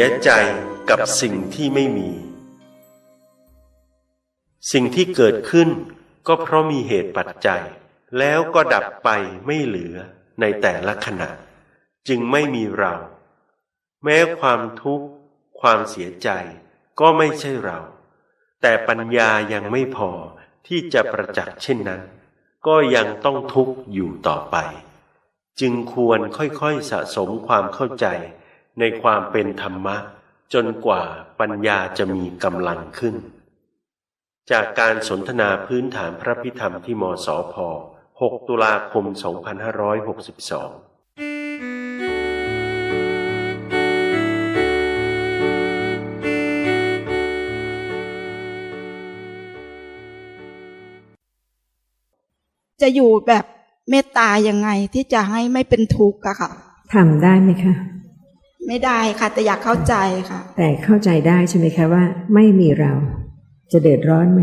ยใจกับสิ่งที่ไม่มี สิ่งที่เกิดขึ้นก็เพราะมีเหตุปัจจัย แล้วก็ดับไปไม่เหลือในแต่ละขณะ จึงไม่มีเรา แม้ความทุกข์ ความเสียใจก็ไม่ใช่เรา แต่ปัญญายังไม่พอที่จะประจักษ์เช่นนั้น ก็ยังต้องทุกข์อยู่ต่อไป จึงควรค่อยๆสะสมความเข้าใจ ในความเป็นธรรมะ จนกว่าปัญญาจะมีกำลังขึ้น จากการสนทนาพื้นฐานพระพิธรรมที่มสพ 6 ตุลาคม 2562จะอยู่แบบเมตตายังไงที่จะให้ไม่เป็นทุกข์อะค่ะทำได้ไหมคะ ไม่ได้ค่ะ แต่อยากเข้าใจค่ะ แต่เข้าใจได้ใช่ไหมคะว่า ไม่มีเรา จะเดือดร้อนไหม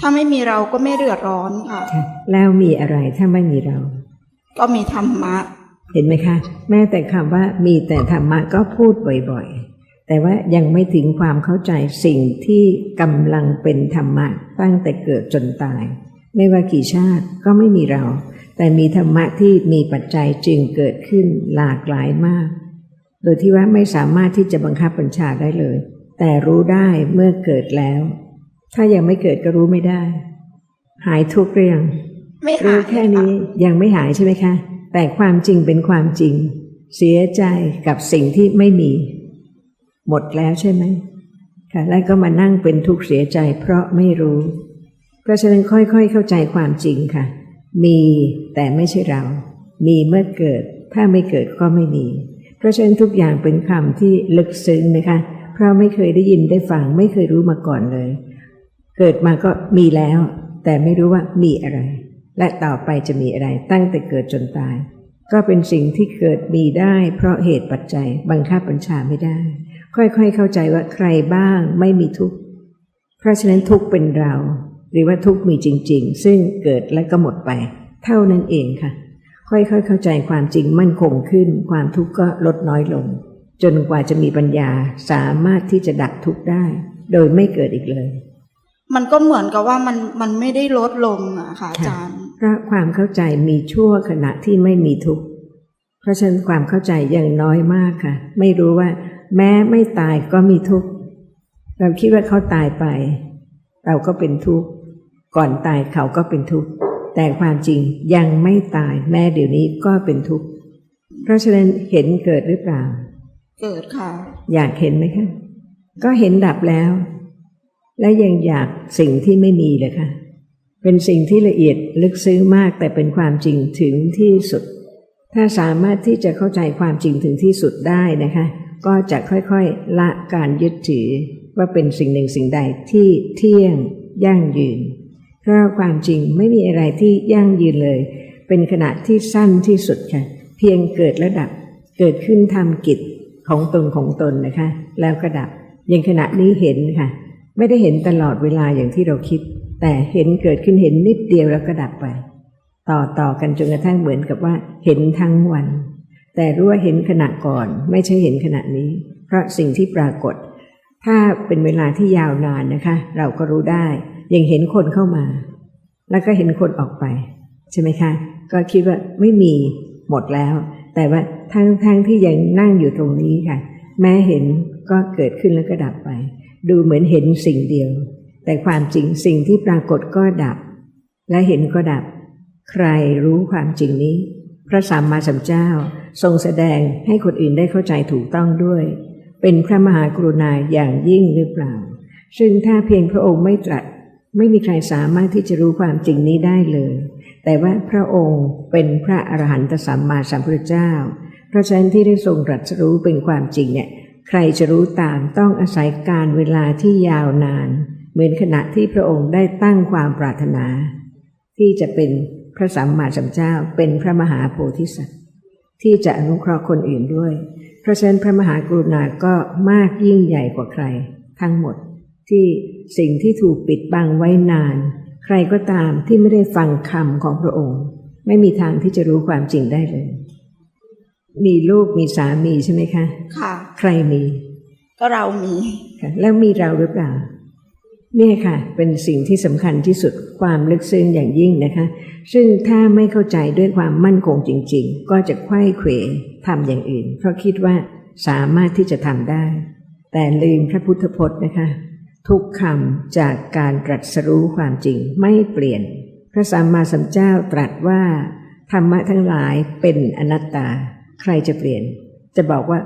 ถ้าไม่มีเราก็ไม่เดือดร้อนค่ะค่ะแล้วมีอะไรถ้าไม่มีเรา ก็มีธรรมะ เห็นไหมคะ แม้แต่คำว่ามีแต่ธรรมะก็พูดบ่อยๆ แต่ว่ายังไม่ถึงความเข้าใจสิ่งที่กำลังเป็นธรรมะตั้งแต่เกิดจนตาย ไม่ว่ากี่ชาติก็ไม่มีเรา แต่มีธรรมะที่มีปัจจัยจึงเกิดขึ้นหลากหลายมาก โดยที่ว่าไม่สามารถที่จะบังคับบัญชาได้เลย แต่รู้ได้เมื่อเกิดแล้ว ถ้ายังไม่เกิดก็รู้ไม่ได้ หายทุกข์หรือยังไม่หารู้ยแค่นี้ยังไม่หายใช่ไหมคะ แต่ความจริงเป็นความจริง เสียใจกับสิ่งที่ไม่มี หมดแล้วใช่ไหมค่ะแล้วก็มานั่งเป็นทุกข์เสียใจเพราะไม่รู้ เพราะฉะนั้นค่อย ๆ เข้าใจความจริงค่ะ มีแต่ไม่ใช่เรา มีเมื่อเกิด ถ้าไม่เกิดก็ไม่มี เพราะฉะนั้นทุกอย่างเป็นคำที่ลึกซึ้งนะคะ เพราะไม่เคยได้ยินได้ฟังไม่เคยรู้มาก่อนเลย เกิดมาก็มีแล้ว แต่ไม่รู้ว่ามีอะไร และต่อไปจะมีอะไรตั้งแต่เกิดจนตาย ก็เป็นสิ่งที่เกิดมีได้ เพราะเหตุปัจจัยบังคับบัญชาไม่ได้ ค่อยๆเข้าใจว่าใครบ้างไม่มีทุกข์เพราะฉะนั้นทุกข์เป็นเรา หรือว่าทุกข์มีจริง ๆ ซึ่งเกิดและก็หมดไป เท่านั้นเองค่ะ ค่อยๆ เข้าใจความจริงมั่นคงขึ้น ความทุกข์ก็ลดน้อยลง จนกว่าจะมีปัญญาสามารถที่จะดับทุกข์ได้ โดยไม่เกิดอีกเลย มันก็เหมือนกับว่ามันมันไม่ได้ลดลงอะค่ะอาจารย์เพราะความเข้าใจมีชั่วขณะที่ไม่มีทุกข์เพราะฉะนั้นความเข้าใจยังน้อยมากค่ะ ไม่รู้ว่า แม้ไม่ตายก็มีทุกข์เราคิดว่าเขาตายไป เราก็เป็นทุกข์ก่อนตายเขาก็เป็นทุกข์ แต่ความจริงยังไม่ตายแม้เดี๋ยวนี้ก็เป็นทุกข์ เพราะฉะนั้นเห็นเกิดหรือเปล่า เกิดค่ะ อยากเห็นไหมคะก็เห็นดับแล้ว และยังอยากสิ่งที่ไม่มีเลยค่ะ เป็นสิ่งที่ละเอียดลึกซึ้งมากแต่เป็นความจริงถึงที่สุด ถ้าสามารถที่จะเข้าใจความจริงถึงที่สุดได้นะคะ ก็จะค่อยๆละการยึดถือว่าเป็นสิ่งหนึ่งสิ่งใดที่เที่ยงยั่งยืน เพราะความจริงไม่มีอะไรที่ยั่งยืนเลย เป็นขณะที่สั้นที่สุดค่ะ เพียงเกิดและดับ เกิดขึ้นทำกิจของตนของตนนะคะ แล้วก็ดับอย่างขณะนี้เห็นค่ะ ไม่ได้เห็นตลอดเวลาอย่างที่เราคิด แต่เห็นเกิดขึ้นเห็นนิดเดียวแล้วก็ดับไป ต่อต่อกันจนกระทั่งเหมือนกับว่า เห็นทั้งวัน แต่รู้ว่าเห็นขณะก่อน ไม่ใช่เห็นขณะนี้ เพราะสิ่งที่ปรากฏ ถ้าเป็นเวลาที่ยาวนานนะคะ เราก็รู้ได้ ยังเห็นคนเข้ามา แล้วก็เห็นคนออกไป ใช่ไหมคะ ก็คิดว่าไม่มีหมดแล้ว แต่ว่าทั้งทั้งที่ยังนั่งอยู่ตรงนี้ค่ะ แม้เห็นก็เกิดขึ้นแล้วก็ดับไป ดูเหมือนเห็นสิ่งเดียว แต่ความจริงสิ่งที่ปรากฏก็ดับ และเห็นก็ดับ ใครรู้ความจริงนี้ พระสัมมาสัมพุทธเจ้าทรงแสดงให้คนอื่นได้เข้าใจถูกต้องด้วย เป็นพระมหากรุณาอย่างยิ่งหรือเปล่า ซึ่งถ้าเพียงพระองค์ไม่ตรัส ไม่มีใครสามารถที่จะรู้ความจริงนี้ได้เลย แต่ว่าพระองค์เป็นพระอรหันตสัมมาสัมพุทธเจ้า เพราะฉะนั้นที่ได้ทรงตรัสรู้เป็นความจริงเนี่ย ใครจะรู้ตามต้องอาศัยการเวลาที่ยาวนาน เหมือนขณะที่พระองค์ได้ตั้งความปรารถนา ที่จะเป็นพระสัมมาสัมพุทธเจ้า เป็นพระมหาโพธิสัตว์ ที่จะอนุเคราะห์คนอื่นด้วย เพราะฉะนั้นพระมหากรุณาก็มากยิ่งใหญ่กว่าใคร ทั้งหมด ที่สิ่งที่ถูกปิดบังไว้นาน ใครก็ตามที่ไม่ได้ฟังคำของพระองค์ ไม่มีทางที่จะรู้ความจริงได้เลย มีลูกมีสามีใช่ไหมคะ ค่ะ ใครมี ก็เรามีค่ะแล้วมีเราหรือเปล่าเนี่ยค่ะ เป็นสิ่งที่สำคัญที่สุดความลึกซึ้งอย่างยิ่งนะคะ ซึ่งถ้าไม่เข้าใจด้วยความมั่นคงจริง ๆ ก็จะไขว้เขวทำอย่างอื่น เพราะคิดว่าสามารถที่จะทำได้ แต่ลืมพระพุทธพจน์นะคะ ทุกคำจากการตรัสรู้ความจริงไม่เปลี่ยน พระสัมมาสัมพุทธเจ้าตรัสว่า ธรรมะทั้งหลายเป็นอนัตตา ใครจะเปลี่ยน จะบอกว่า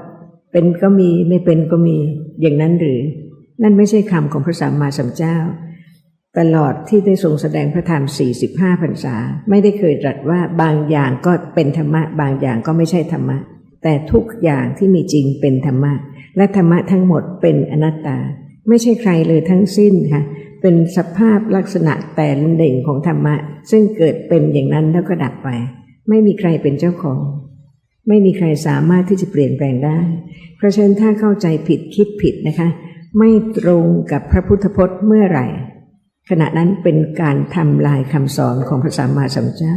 เป็นก็มีไม่เป็นก็มีอย่างนั้นหรือ นั่นไม่ใช่คำของพระสัมมาสัมพุทธเจ้า ตลอดที่ได้ทรงแสดงพระธรรม 45พรรษา ไม่ได้เคยตรัสว่าบางอย่างก็เป็นธรรมะ บางอย่างก็ไม่ใช่ธรรมะ แต่ทุกอย่างที่มีจริงเป็นธรรมะ และธรรมะทั้งหมดเป็นอนัตตา ไม่ใช่ใครเลยทั้งสิ้นค่ะเป็นสภาพลักษณะแต่ละหนึ่งของธรรมะ ซึ่งเกิดเป็นอย่างนั้นแล้วก็ดับไป ไม่มีใครเป็นเจ้าของ ไม่มีใครสามารถที่จะเปลี่ยนแปลงได้ เพราะฉะนั้นถ้าเข้าใจผิดคิดผิดนะคะ ไม่ตรงกับพระพุทธพจน์เมื่อไหร่ ขณะนั้นเป็นการทำลายคำสอนของพระสัมมาสัมพุทธเจ้า